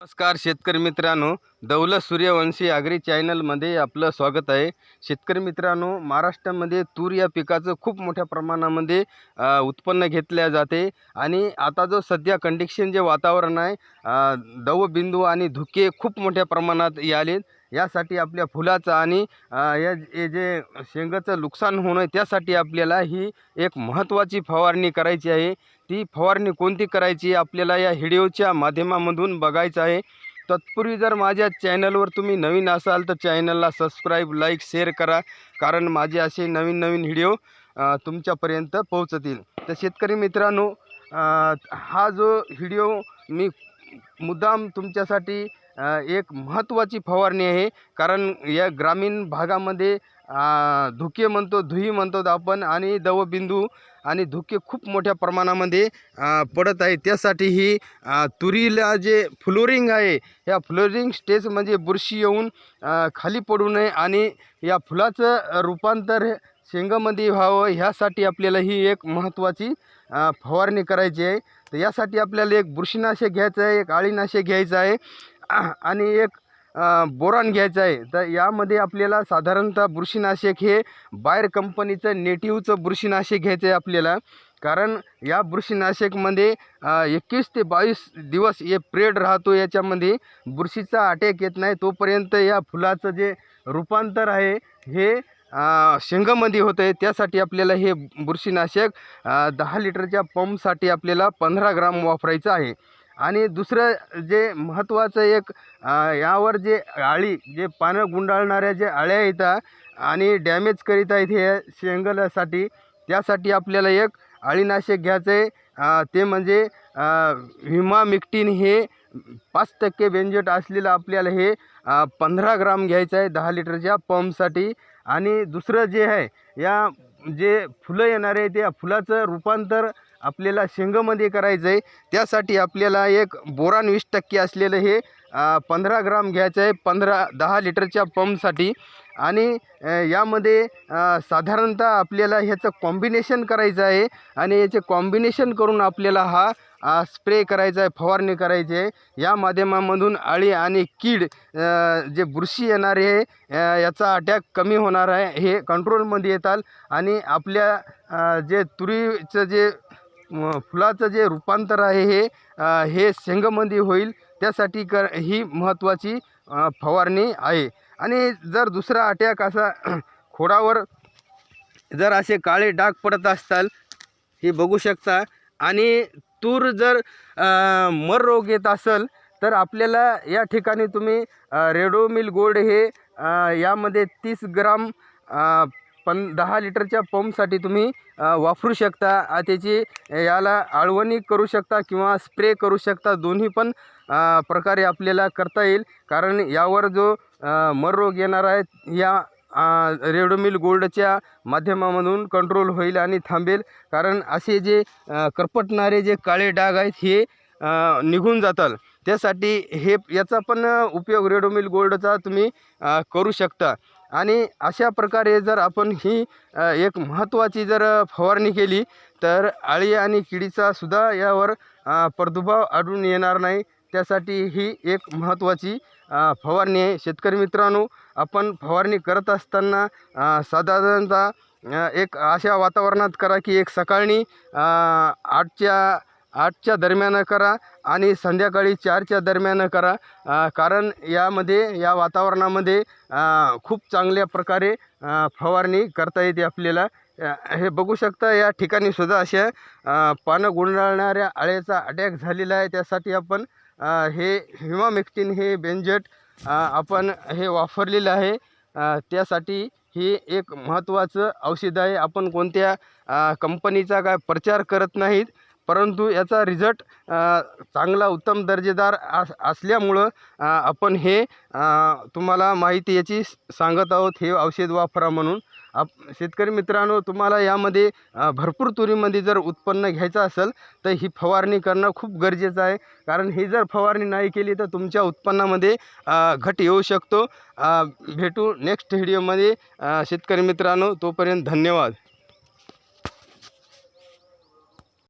नमस्कार शेतकरी मित्रांनो दौलत सूर्यवंशी आगरी चॅनलमध्ये आपलं स्वागत आहे. शेतकरी मित्रांनो महाराष्ट्रामध्ये तूर या पिकाचं खूप मोठ्या प्रमाणामध्ये उत्पन्न घेतल्या जाते. आणि आता जो सध्या कंडिशन जे वातावरण आहे दवबिंदू आणि धुके खूप मोठ्या प्रमाणात यालेत. यासाठी आपल्या फुलाचं आणि या जे शेंगाचं नुकसान होणं त्यासाठी आपल्याला ही एक महत्त्वाची फवारणी करायची आहे. ती फवारणी कोणती करायची आपल्याला या व्हिडिओच्या माध्यमामधून बघायचं आहे. तत्पूर्वी जर माझ्या चॅनलवर तुम्ही नवीन असाल तर चॅनलला सबस्क्राईब लाईक शेअर करा. कारण माझे असे नवीन नवीन व्हिडिओ तुमच्यापर्यंत पोहोचतील. तर शेतकरी मित्रांनो हा जो व्हिडिओ मी मुद्दाम तुमच्यासाठी एक महत्त्वाची फवारणी आहे. कारण या ग्रामीण भागामध्ये धुके म्हणतो धुई म्हणतो आपण आणि दवबिंदू आणि धुके खूप मोठ्या प्रमाणामध्ये पडत आहे. त्यासाठी ही तुरीला जे फ्लोरिंग आहे या फ्लोरिंग स्टेज म्हणजे बुरशी येऊन खाली पडू नये आणि या फुलाचं रूपांतर शेंगामध्ये व्हावं ह्यासाठी आपल्याला ही एक महत्त्वाची फवारणी करायची आहे. तर यासाठी आपल्याला एक बुरशीनाशक घ्यायचं आहे एक अळीनाशक घ्यायचं आहे. आणि एक बोरॉन घ्यायचं आहे. तर यामध्ये आपल्याला साधारणतः बुरशीनाशक हे बाहेर कंपनीचं नेटिव्हचं बुरशीनाशक घ्यायचं आहे आपल्याला. कारण या बुरशीनाशकमध्ये एकवीस ते बावीस दिवस हे प्रेड राहतो याच्यामध्ये. बुरशीचा अटॅक येत नाही. तोपर्यंत या फुलाचं जे रूपांतर आहे हे शेंगामध्ये होतं आहे त्यासाठी आपल्याला हे बुरशीनाशक दहा लिटरच्या पंपसाठी आपल्याला पंधरा ग्राम वापरायचं आहे. आणि दुसरं जे महत्त्वाचं एक यावर जे आळी जे पानं गुंडाळणाऱ्या जे अळ्या येतात आणि डॅमेज करीत आहेत हे शेंगलासाठी त्यासाठी आपल्याला एक अळीनाशक घ्यायचं आहे. ते म्हणजे हिमा मिक्टीन हे पाच टक्के बेंजेट असलेलं आपल्याला हे पंधरा ग्राम घ्यायचं आहे दहा लिटरच्या पंपसाठी. आणि दुसरं जे आहे या जे फुलं येणार आहे त्या फुलाचं रूपांतर आपल्याला शेंगामध्ये करायचं आहे. त्यासाठी आपल्याला एक बोरान वीस टक्के असलेलं हे पंधरा ग्राम घ्यायचं आहे पंधरा दहा लिटरच्या पंपसाठी. आणि यामध्ये साधारणतः आपल्याला ह्याचं कॉम्बिनेशन करायचं आहे. आणि याचे कॉम्बिनेशन करून आपल्याला हा स्प्रे करायचा आहे फवारणी करायची आहे. या माध्यमामधून अळी आणि कीड जे बुरशी येणार आहे याचा अटॅक कमी होणार आहे हे कंट्रोलमध्ये येतात आणि आपल्या जे तुरीचं जे फुलाचं जे रूपांतर आहे हे हे शेंगामध्ये होईल. त्यासाठी कर ही महत्त्वाची फवारणी आहे. आणि जर दुसरा अटॅक असा खोडावर जर असे काळे डाग पडत असताल हे बघू शकता. आणि तूर जर मर रोग येत असेल तर आपल्याला या ठिकाणी तुम्ही रेडोमिल गोल्ड हे यामध्ये तीस ग्राम पण दहा लिटरच्या पंपसाठी तुम्ही वापरू शकता. त्याची याला आळवणी करू शकता किंवा स्प्रे करू शकता. दोन्ही पण प्रकारे आपल्याला करता येईल. कारण यावर जो मर रोग येणार आहे या अ, रेडोमिल गोल्डच्या माध्यमामधून कंट्रोल होईल आणि थांबेल. कारण असे जे करपटणारे जे काळे डाग आहेत हे निघून जातात. त्यासाठी हे याचा पण उपयोग रेडोमिल गोल्डचा तुम्ही करू शकता. आणि अशा प्रकारे जर आपण ही एक महत्त्वाची जर फवारणी केली तर अळी आणि किडीचा सुद्धा यावर प्रादुर्भाव आढळून येणार नाही. त्यासाठी ही एक महत्त्वाची फवारणी आहे. शेतकरी मित्रांनो आपण फवारणी करत असताना साधारणतः एक अशा वातावरणात करा की एक सकाळी आठच्या आठच्या दरम्यान करा आणि संध्याकाळी चारच्या दरम्यान करा. कारण यामध्ये या वातावरणामध्ये खूप चांगल्या प्रकारे फवारणी करता येते आपल्याला. हे बघू शकता या ठिकाणी सुद्धा अशा पानं गुंडाळणाऱ्या आळ्याचा अटॅक झालेला आहे. त्यासाठी आपण हे हिमामेक्टिन हे बेंजेट आपण हे वापरलेलं आहे. त्यासाठी हे एक महत्त्वाचं औषध आहे. आपण कोणत्या कंपनीचा काय प्रचार करत नाहीत परंतु याचा रिझल्ट चांगला उत्तम दर्जेदार अस असल्यामुळं आपण हे तुम्हाला माहिती याची सांगत आहोत. हे औषध वापरा म्हणून. आप शेतकरी मित्रांनो तुम्हाला यामध्ये भरपूर तुरीमध्ये जर उत्पन्न घ्यायचं असेल तर ही फवारणी करणं खूप गरजेचं आहे. कारण ही जर फवारणी नाही केली तर तुमच्या उत्पन्नामध्ये घट येऊ शकतो. भेटू नेक्स्ट व्हिडिओमध्ये शेतकरी मित्रांनो तोपर्यंत धन्यवाद.